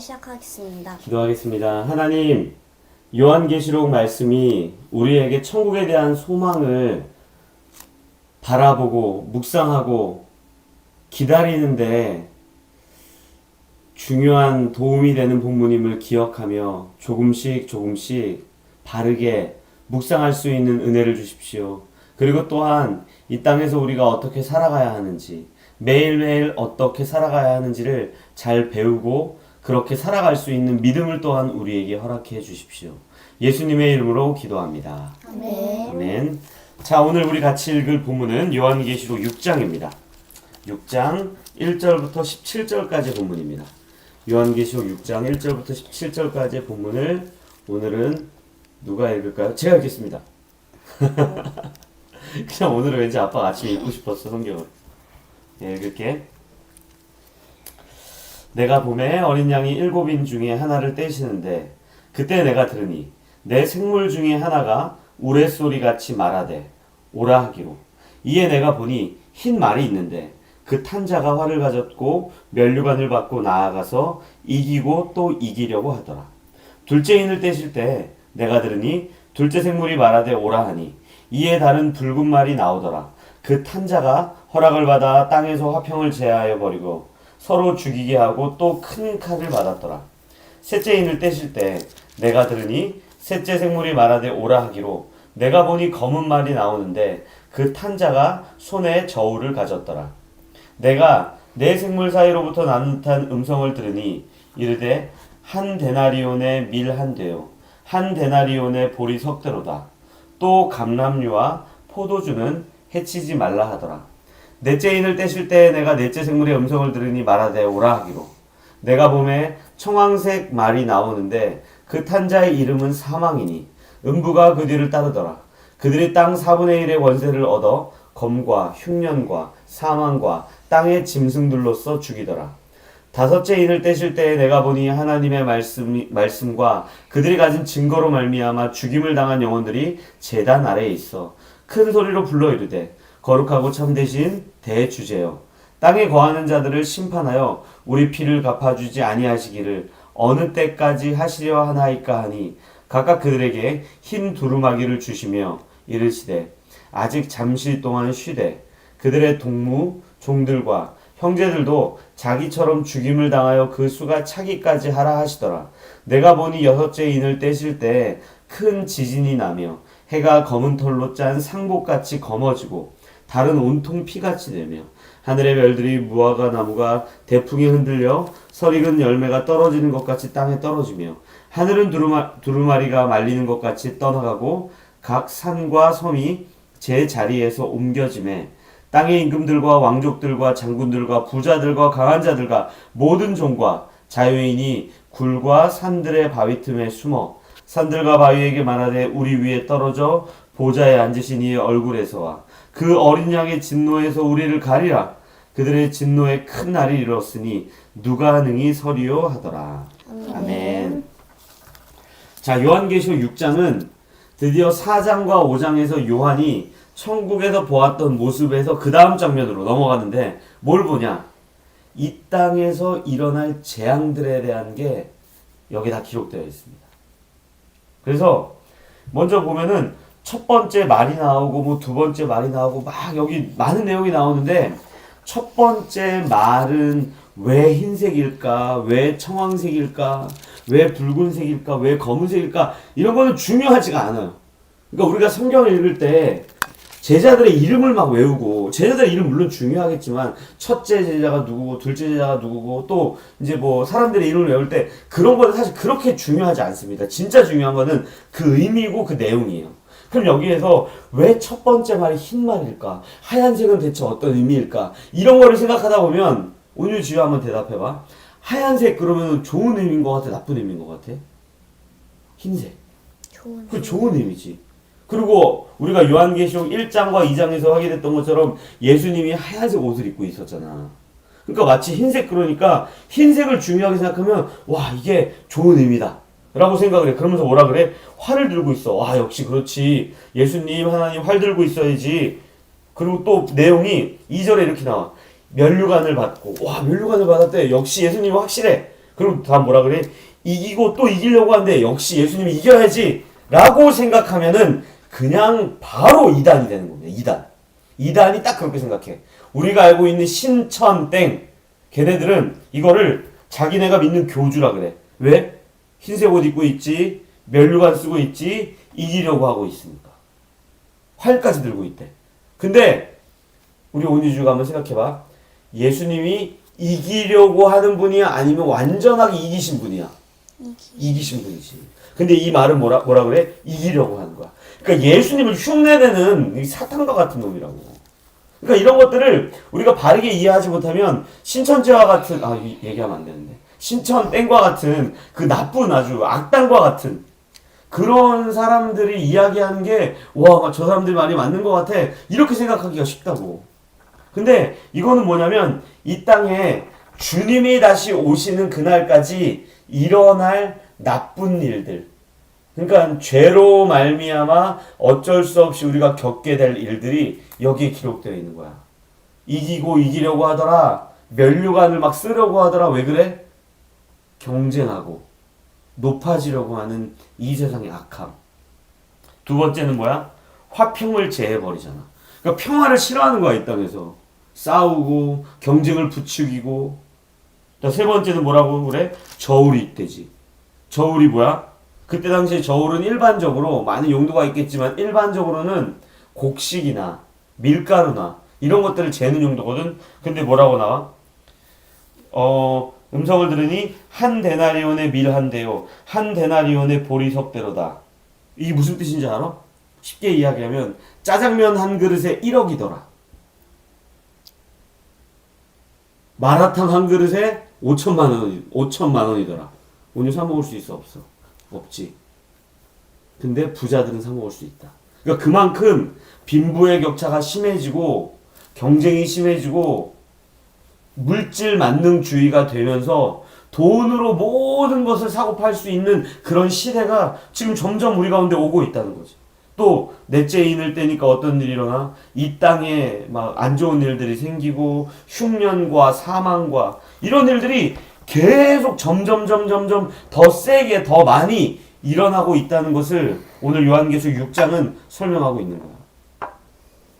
시작하겠습니다. 기도하겠습니다. 하나님, 요한계시록 말씀이 우리에게 천국에 대한 소망을 바라보고 묵상하고 기다리는데 중요한 도움이 되는 본문임을 기억하며 조금씩 조금씩 바르게 묵상할 수 있는 은혜를 주십시오. 그리고 또한 이 땅에서 우리가 어떻게 살아가야 하는지, 매일매일 어떻게 살아가야 하는지를 잘 배우고 그렇게 살아갈 수 있는 믿음을 또한 우리에게 허락해 주십시오. 예수님의 이름으로 기도합니다. 네. 아멘. 자, 오늘 우리 같이 읽을 본문은 요한계시록 6장입니다. 6장 1절부터 17절까지 본문입니다. 요한계시록 6장 1절부터 17절까지의 본문을 오늘은 누가 읽을까요? 제가 읽겠습니다. 그냥 오늘은 왠지 아빠가 아침에 읽고 싶었어, 성경을. 예, 읽을게. 내가 봄에 어린 양이 일곱인 중에 하나를 떼시는데 그때 내가 들으니 내 생물 중에 하나가 우레소리 같이 말하되 오라 하기로. 이에 내가 보니 흰 말이 있는데 그 탄자가 활을 가졌고 면류관을 받고 나아가서 이기고 또 이기려고 하더라. 둘째 인을 떼실 때 내가 들으니 둘째 생물이 말하되 오라 하니 이에 다른 붉은 말이 나오더라. 그 탄자가 허락을 받아 땅에서 화평을 제하여 버리고 서로 죽이게 하고 또 큰 칼을 받았더라. 셋째 인을 떼실 때 내가 들으니 셋째 생물이 말하되 오라 하기로 내가 보니 검은 말이 나오는데 그 탄자가 손에 저울을 가졌더라. 내가 내 생물 사이로부터 나는 듯한 음성을 들으니 이르되 한 데나리온의 밀 한 대요 한 데나리온의 보리 석 대로다. 또 감람류와 포도주는 해치지 말라 하더라. 넷째 인을 떼실 때 내가 넷째 생물의 음성을 들으니 말하되 오라 하기로. 내가 봄에 청황색 말이 나오는데 그 탄자의 이름은 사망이니 음부가 그 뒤를 따르더라. 그들이 땅 4분의 1의 권세를 얻어 검과 흉년과 사망과 땅의 짐승들로서 죽이더라. 다섯째 인을 떼실 때에 내가 보니 하나님의 말씀, 말씀과 그들이 가진 증거로 말미암아 죽임을 당한 영혼들이 재단 아래에 있어 큰 소리로 불러 이르되 거룩하고 참되신 대주제여 땅에 거하는 자들을 심판하여 우리 피를 갚아주지 아니하시기를 어느 때까지 하시려 하나이까 하니 각각 그들에게 흰 두루마기를 주시며 이르시되 아직 잠시 동안 쉬되 그들의 동무 종들과 형제들도 자기처럼 죽임을 당하여 그 수가 차기까지 하라 하시더라. 내가 보니 여섯째 인을 떼실 때 큰 지진이 나며 해가 검은 털로 짠 상복같이 검어지고 달은 온통 피같이 되며 하늘의 별들이 무화과 나무가 대풍에 흔들려 설익은 열매가 떨어지는 것 같이 땅에 떨어지며 하늘은 두루마, 두루마리가 말리는 것 같이 떠나가고 각 산과 섬이 제 자리에서 옮겨짐에 땅의 임금들과 왕족들과 장군들과 부자들과 강한 자들과 모든 종과 자유인이 굴과 산들의 바위 틈에 숨어 산들과 바위에게 말하되 우리 위에 떨어져 보좌에 앉으신 이의 얼굴에서와 그 어린 양의 진노에서 우리를 가리라 그들의 진노에 큰 날이 이르렀으니 누가 능히 서리요 하더라 아멘. 자 요한계시록 6장은 드디어 4장과 5장에서 요한이 천국에서 보았던 모습에서 그 다음 장면으로 넘어가는데 뭘 보냐? 이 땅에서 일어날 재앙들에 대한 게 여기 다 기록되어 있습니다. 그래서 먼저 보면은 첫 번째 말이 나오고 뭐 두 번째 말이 나오고 막 여기 많은 내용이 나오는데 첫 번째 말은 왜 흰색일까? 왜 청황색일까? 왜 붉은색일까? 왜 검은색일까? 이런 거는 중요하지가 않아요. 그러니까 우리가 성경을 읽을 때 제자들의 이름을 막 외우고 제자들의 이름 물론 중요하겠지만 첫째 제자가 누구고 둘째 제자가 누구고 또 이제 뭐 사람들의 이름을 외울 때 그런 거는 사실 그렇게 중요하지 않습니다. 진짜 중요한 거는 그 의미고 그 내용이에요. 그럼 여기에서 왜 첫 번째 말이 흰 말일까? 하얀색은 대체 어떤 의미일까? 이런 거를 생각하다 보면 오늘 지효 한번 대답해봐. 하얀색 그러면 좋은 의미인 것 같아? 나쁜 의미인 것 같아? 흰색. 좋은. 그 좋은 의미지. 그리고 우리가 요한계시록 1장과 2장에서 확인했던 것처럼 예수님이 하얀색 옷을 입고 있었잖아. 그러니까 마치 흰색 그러니까 흰색을 중요하게 생각하면 와 이게 좋은 의미다. 라고 생각을 해. 그러면서 뭐라 그래? 활을 들고 있어. 와 역시 그렇지. 예수님 하나님 활 들고 있어야지. 그리고 또 내용이 2절에 이렇게 나와. 면류관을 받고 와 면류관을 받았대. 역시 예수님은 확실해. 그럼 다 뭐라 그래? 이기고 또 이기려고 하는데 역시 예수님이 이겨야지 라고 생각하면은 그냥 바로 이단이 되는 겁니다. 이단. 이단이 딱 그렇게 생각해. 우리가 알고 있는 신천 땡 걔네들은 이거를 자기네가 믿는 교주라 그래. 왜? 흰색 옷 입고 있지, 면류관 쓰고 있지, 이기려고 하고 있으니까. 활까지 들고 있대. 근데 우리 온유주가 한번 생각해봐. 예수님이 이기려고 하는 분이야? 아니면 완전하게 이기신 분이야? 이기 신 분이지. 근데 이 말은 뭐라, 뭐라 그래? 이기려고 하는 거야. 그러니까 예수님을 흉내내는 이 사탄과 같은 놈이라고. 그러니까 이런 것들을 우리가 바르게 이해하지 못하면 신천지와 같은, 아, 이- 얘기하면 안 되는데. 신천 땡과 같은 그 나쁜 아주 악당과 같은 그런 사람들이 이야기하는 게, 와, 저 사람들이 말이 맞는 것 같아. 이렇게 생각하기가 쉽다고. 근데 이거는 뭐냐면 이 땅에 주님이 다시 오시는 그날까지 일어날 나쁜 일들. 그러니까 죄로 말미암아 어쩔 수 없이 우리가 겪게 될 일들이 여기에 기록되어 있는 거야. 이기고 이기려고 하더라. 면류관을 막 쓰려고 하더라. 왜 그래? 경쟁하고 높아지려고 하는 이 세상의 악함. 두 번째는 뭐야? 화평을 제해버리잖아. 그러니까 평화를 싫어하는 거야, 이 땅에서. 싸우고, 경쟁을 부추기고. 자, 세 번째는 뭐라고 그래? 저울이 있대지. 저울이 뭐야? 그때 당시에 저울은 일반적으로, 많은 용도가 있겠지만, 일반적으로는 곡식이나 밀가루나 이런 것들을 재는 용도거든. 근데 뭐라고 나와? 어, 음성을 들으니 한 데나리온의 밀한 대요, 한 데나리온의 보리석대로다. 이게 무슨 뜻인지 알아? 쉽게 이야기하면 짜장면 한 그릇에 1억이더라. 마라탕 한 그릇에 5천만 원, 5천만 원이더라. 오늘 사 먹을 수 있어 없어? 없지. 근데 부자들은 사 먹을 수 있다. 그러니까 그만큼 빈부의 격차가 심해지고 경쟁이 심해지고 물질 만능주의가 되면서 돈으로 모든 것을 사고 팔 수 있는 그런 시대가 지금 점점 우리 가운데 오고 있다는 거지. 또 넷째 인을 떼니까 어떤 일이 일어나? 이 땅에 막 안 좋은 일들이 생기고 흉년과 사망과 이런 일들이 계속 점점 점점점 더 세게 더 많이 일어나고 있다는 것을 오늘 요한계시록 6장은 설명하고 있는 거야.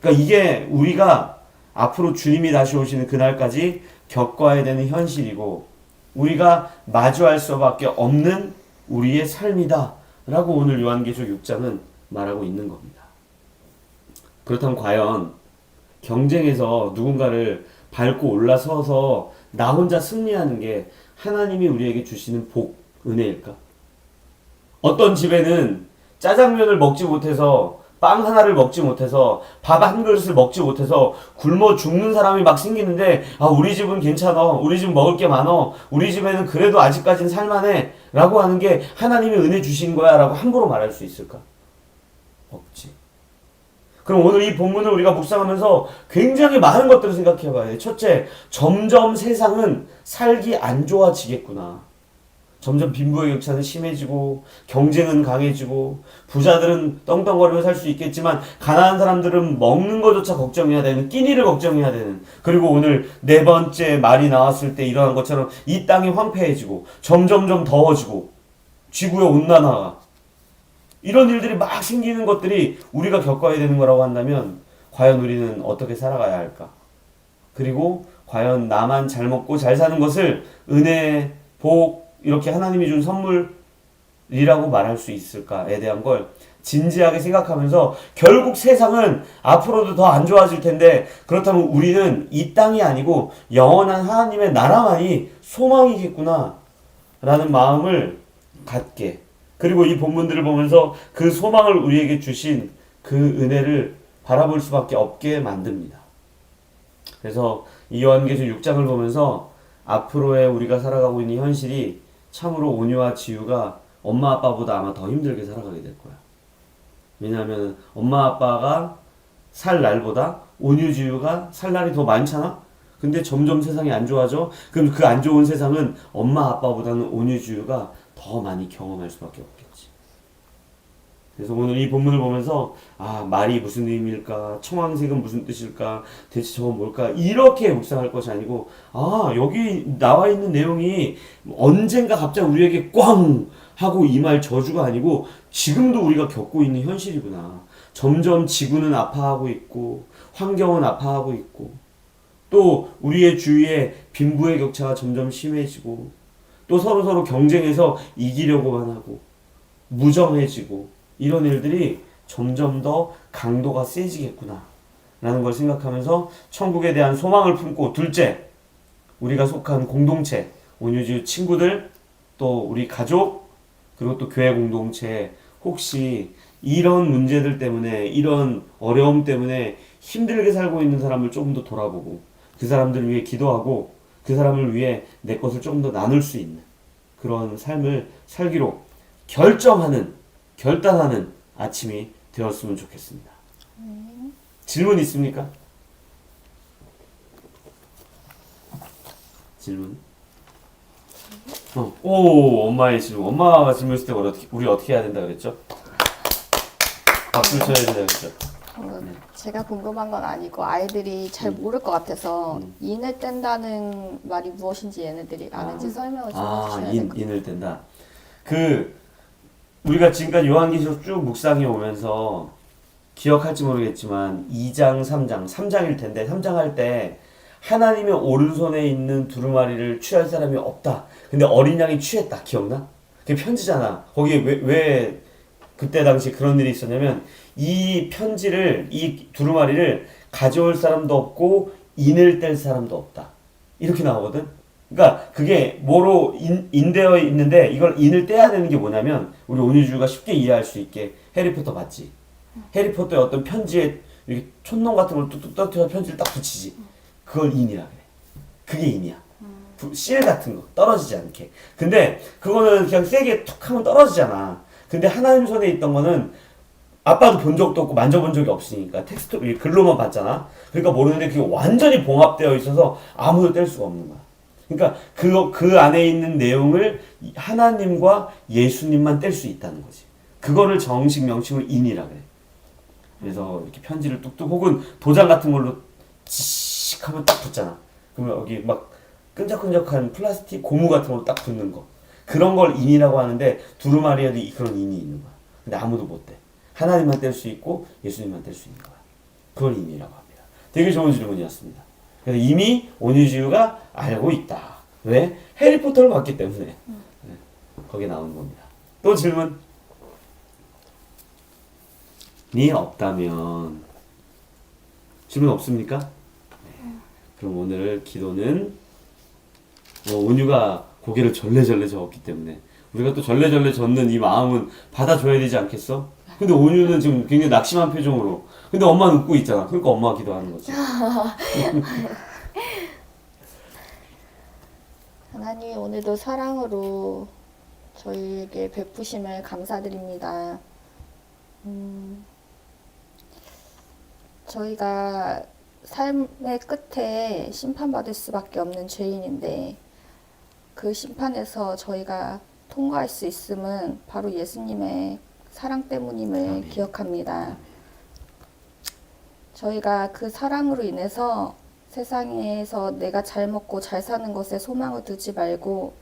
그러니까 이게 우리가 앞으로 주님이 다시 오시는 그날까지 겪어야 되는 현실이고 우리가 마주할 수밖에 없는 우리의 삶이다. 라고 오늘 요한계시록 6장은 말하고 있는 겁니다. 그렇다면 과연 경쟁에서 누군가를 밟고 올라서서 나 혼자 승리하는 게 하나님이 우리에게 주시는 복, 은혜일까? 어떤 집에는 짜장면을 먹지 못해서 빵 하나를 먹지 못해서 밥 한 그릇을 먹지 못해서 굶어 죽는 사람이 막 생기는데 아 우리 집은 괜찮아. 우리 집 먹을 게 많어. 우리 집에는 그래도 아직까진 살만해. 라고 하는 게 하나님이 은혜 주신 거야 라고 함부로 말할 수 있을까? 없지. 그럼 오늘 이 본문을 우리가 묵상하면서 굉장히 많은 것들을 생각해 봐야 돼. 첫째 점점 세상은 살기 안 좋아지겠구나 점점 빈부의 격차는 심해지고 경쟁은 강해지고 부자들은 떵떵거리며 살 수 있겠지만 가난한 사람들은 먹는 것조차 걱정해야 되는 끼니를 걱정해야 되는 그리고 오늘 네 번째 말이 나왔을 때 일어난 것처럼 이 땅이 황폐해지고 점점점 더워지고 지구의 온난화가 이런 일들이 막 생기는 것들이 우리가 겪어야 되는 거라고 한다면 과연 우리는 어떻게 살아가야 할까? 그리고 과연 나만 잘 먹고 잘 사는 것을 은혜, 복, 이렇게 하나님이 준 선물이라고 말할 수 있을까에 대한 걸 진지하게 생각하면서 결국 세상은 앞으로도 더 안 좋아질 텐데 그렇다면 우리는 이 땅이 아니고 영원한 하나님의 나라만이 소망이겠구나 라는 마음을 갖게 그리고 이 본문들을 보면서 그 소망을 우리에게 주신 그 은혜를 바라볼 수밖에 없게 만듭니다. 그래서 이 요한계시록 6장을 보면서 앞으로의 우리가 살아가고 있는 현실이 참으로 온유와 지유가 엄마 아빠보다 아마 더 힘들게 살아가게 될 거야. 왜냐하면 엄마 아빠가 살 날보다 온유 지유가 살 날이 더 많잖아. 근데 점점 세상이 안 좋아져. 그럼 그 안 좋은 세상은 엄마 아빠보다는 온유 지유가 더 많이 경험할 수밖에 없겠지. 그래서 오늘 이 본문을 보면서 아 말이 무슨 의미일까? 청황색은 무슨 뜻일까? 대체 저건 뭘까? 이렇게 묵상할 것이 아니고 아 여기 나와 있는 내용이 언젠가 갑자기 우리에게 꽝 하고 이 말 저주가 아니고 지금도 우리가 겪고 있는 현실이구나. 점점 지구는 아파하고 있고 환경은 아파하고 있고 또 우리의 주위에 빈부의 격차가 점점 심해지고 또 서로 서로 경쟁해서 이기려고만 하고 무정해지고 이런 일들이 점점 더 강도가 세지겠구나. 라는 걸 생각하면서 천국에 대한 소망을 품고 둘째 우리가 속한 공동체 온유주 친구들 또 우리 가족 그리고 또 교회 공동체 혹시 이런 문제들 때문에 이런 어려움 때문에 힘들게 살고 있는 사람을 조금 더 돌아보고 그 사람들을 위해 기도하고 그 사람을 위해 내 것을 조금 더 나눌 수 있는 그런 삶을 살기로 결정하는 결단하는 아침이 되었으면 좋겠습니다. 질문 있습니까? 질문? 어, 오, 엄마의 질문. 엄마가 질문했을 때 우리 어떻게, 우리 어떻게 해야 된다 그랬죠? 박수를 쳐야 된다 그랬죠? 어, 제가 궁금한 건 아니고 아이들이 잘 모를 것 같아서 음. 인을 뗀다는 말이 무엇인지 얘네들이 아는지 설명을 좀 아, 해주셔야 인, 될것 인을 뗀다. 그, 우리가 지금까지 요한계시록 쭉 묵상해 오면서 기억할지 모르겠지만 2장, 3장, 3장일 텐데 3장 할 때 하나님의 오른손에 있는 두루마리를 취할 사람이 없다. 근데 어린 양이 취했다. 기억나? 그게 편지잖아. 거기에 왜, 왜 그때 당시 그런 일이 있었냐면 이 편지를 이 두루마리를 가져올 사람도 없고 인을 뗄 사람도 없다. 이렇게 나오거든. 그러니까 그게 뭐로 인, 인되어 있는데 이걸 인을 떼야 되는 게 뭐냐면 우리 온유주가 쉽게 이해할 수 있게 해리포터 맞지? 해리포터의 어떤 편지에 이렇게 촌농 같은 걸 뚝뚝 떨어뜨려 편지를 딱 붙이지. 그걸 인이라 그래. 그게 인이야. 부- 실 같은 거 떨어지지 않게. 근데 그거는 그냥 세게 툭 하면 떨어지잖아. 근데 하나님 손에 있던 거는 아빠도 본 적도 없고 만져본 적이 없으니까 텍스트 이 글로만 봤잖아. 그러니까 모르는데 그게 완전히 봉합되어 있어서 아무도 뗄 수가 없는 거야. 그러니까 그, 그 안에 있는 내용을 하나님과 예수님만 뗄 수 있다는 거지. 그거를 정식 명칭으로 인이라 그래. 그래서 이렇게 편지를 뚝뚝 혹은 도장 같은 걸로 지식 하면 딱 붙잖아. 그러면 여기 막 끈적끈적한 플라스틱 고무 같은 걸로 딱 붙는 거. 그런 걸 인이라고 하는데 두루마리에도 이- 그런 인이 있는 거야. 근데 아무도 못 떼. 하나님만 뗄 수 있고 예수님만 뗄 수 있는 거야. 그걸 인이라고 합니다. 되게 좋은 질문이었습니다. 이미 온유지유가 알고 있다. 왜? 해리포터를 봤기 때문에. 네. 거기에 나오는 겁니다. 또 질문? 니 없다면 질문 없습니까? 네. 그럼 오늘 기도는 어, 온유가 고개를 절레절레 저었기 때문에 우리가 또 절레절레 젓는 이 마음은 받아줘야 되지 않겠어? 근데 온유는 지금 굉장히 낙심한 표정으로. 근데 엄마는 웃고 있잖아. 그러니까 엄마가 기도하는 거지. 하나님 오늘도 사랑으로 저희에게 베푸심을 감사드립니다. 음, 저희가 삶의 끝에 심판받을 수밖에 없는 죄인인데 그 심판에서 저희가 통과할 수 있음은 바로 예수님의 사랑 때문임을 아멘. 기억합니다. 저희가 그 사랑으로 인해서 세상에서 내가 잘 먹고 잘 사는 것에 소망을 두지 말고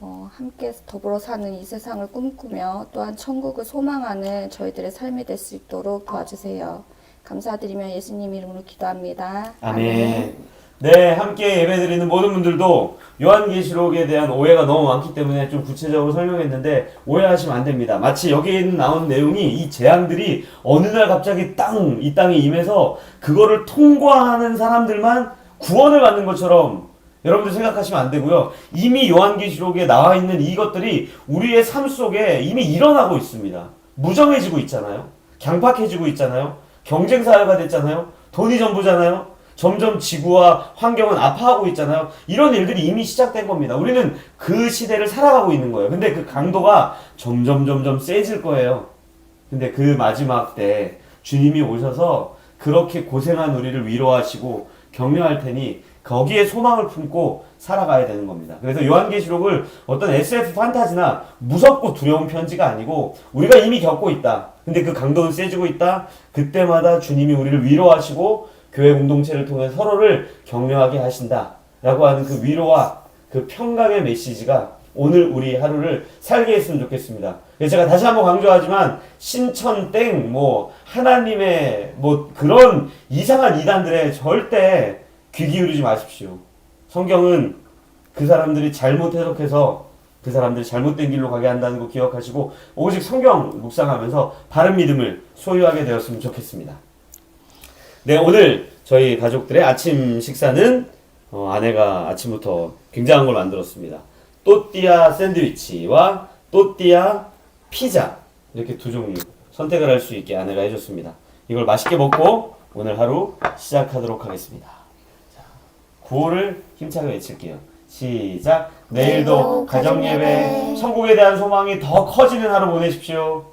어, 함께 더불어 사는 이 세상을 꿈꾸며 또한 천국을 소망하는 저희들의 삶이 될 수 있도록 도와주세요. 감사드리며 예수님 이름으로 기도합니다. 아멘. 네, 함께 예배드리는 모든 분들도 요한계시록에 대한 오해가 너무 많기 때문에 좀 구체적으로 설명했는데 오해하시면 안 됩니다. 마치 여기에 나온 내용이 이 재앙들이 어느 날 갑자기 땅, 이 땅에 임해서 그거를 통과하는 사람들만 구원을 받는 것처럼 여러분들 생각하시면 안 되고요. 이미 요한계시록에 나와 있는 이것들이 우리의 삶 속에 이미 일어나고 있습니다. 무정해지고 있잖아요. 강팍해지고 있잖아요. 경쟁 사회가 됐잖아요. 돈이 전부잖아요. 점점 지구와 환경은 아파하고 있잖아요. 이런 일들이 이미 시작된 겁니다. 우리는 그 시대를 살아가고 있는 거예요. 근데 그 강도가 점점 점점 세질 거예요. 근데 그 마지막 때 주님이 오셔서 그렇게 고생한 우리를 위로하시고 격려할 테니 거기에 소망을 품고 살아가야 되는 겁니다. 그래서 요한계시록을 어떤 SF 판타지나 무섭고 두려운 편지가 아니고 우리가 이미 겪고 있다. 근데 그 강도는 세지고 있다. 그때마다 주님이 우리를 위로하시고 교회 공동체를 통해 서로를 격려하게 하신다. 라고 하는 그 위로와 그 평강의 메시지가 오늘 우리 하루를 살게 했으면 좋겠습니다. 제가 다시 한번 강조하지만 신천 땡, 뭐 하나님의 뭐 그런 이상한 이단들에 절대 귀 기울이지 마십시오. 성경은 그 사람들이 잘못 해석해서 그 사람들이 잘못된 길로 가게 한다는 거 기억하시고 오직 성경 묵상하면서 바른 믿음을 소유하게 되었으면 좋겠습니다. 네, 오늘 저희 가족들의 아침 식사는 어, 아내가 아침부터 굉장한 걸 만들었습니다. 또띠아 샌드위치와 또띠아 피자 이렇게 두 종류 선택을 할 수 있게 아내가 해줬습니다. 이걸 맛있게 먹고 오늘 하루 시작하도록 하겠습니다. 자, 구호를 힘차게 외칠게요. 시작. 내일도 가정 예배, 천국에 대한 소망이 더 커지는 하루 보내십시오.